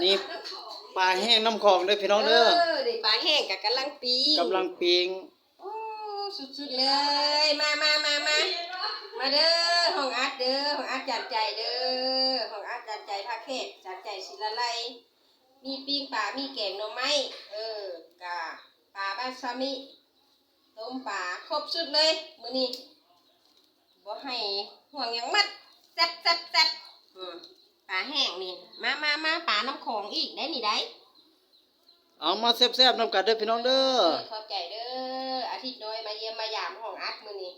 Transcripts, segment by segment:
นี่ปลาแห้งน้ำของเด้อพี่น้องเด้อเออเด็กปลาแห้งกับกำลังปีกำลังปิงโอ้สุดๆเลย มามามามามาเด้อห้องอัดเด้อห้องอัดจัดใจเด้อห้องอัดจัดใจภาคเขตจัดใจศิลาไลมีปิ้งปลามีแกงหน่อไม้เออกะปลาบ้านซามิต้มปลาครบสุดเลยมื้อนี้บ่ให้ห่วงหยังมัดแซ่บแซ่บแซ่บอืมปลา แห้งนี่ มามามาปลาน้ำของอีกได้นี่ได้เอามาแซ่บๆนํกันเด้อพี่น้องเด้อเข้าใจเด้ออาทิตย์น้อยมาเยี่ยมมายามห้องอัดมื้อนี้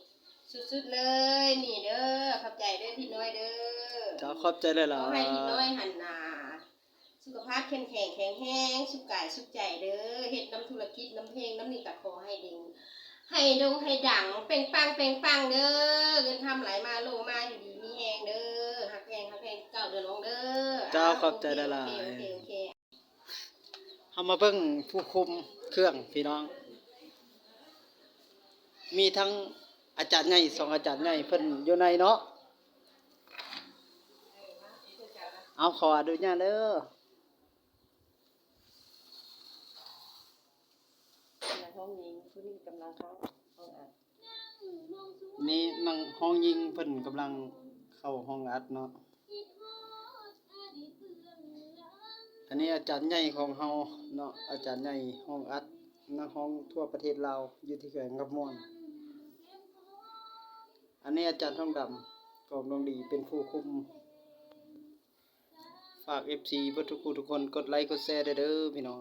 สุดๆเลยนี่เด้อเข้าใจเด้อทิดน้อยเด้อจ้าขอบใจหขลาอยให้ทิดน้อยหันหนาสุขภาพเข้มแข็งแข็งแรงสุขกายสุขใจเด้อเฮ็ดน้ำธุรกิจน้ำเพลงน้ำนี่ก็ขอให้ดึงให้ดงให้ดัง เป่งปังเป่งปังเด้อเงินทำไหลมา เจ้าขอบใจหลายโอเคโอเคโอเคๆเฮามาเบิ่งผู้คุมเครื่องพี่น้อง มีทั้งอาจารย์ใหญ่สองอาจารย์ใหญ่เพิ่นอยู่ในเนาะเอาขออนุญาตเด้อห้องนี้ผู้นี้กำลังเข้าห้องอัดนี่นั่งห้องยิงเพิ่นกำลังเข้าห้องอัดเนาะ อันนี้อาจารย์ใหญ่ของเฮาเนาะอาจารย์ใหญ่ห้องอัดนักห้องทั่วประเทศเราอยู่ที่แขวงกับม่วนอันนี้อาจารย์ทองดำกองดวงดีเป็นผู้คุม ฝาก FC เบ่ทุกผู้ทุกคนกดไลค์กดแชร์เด้เด้อพี่น้อง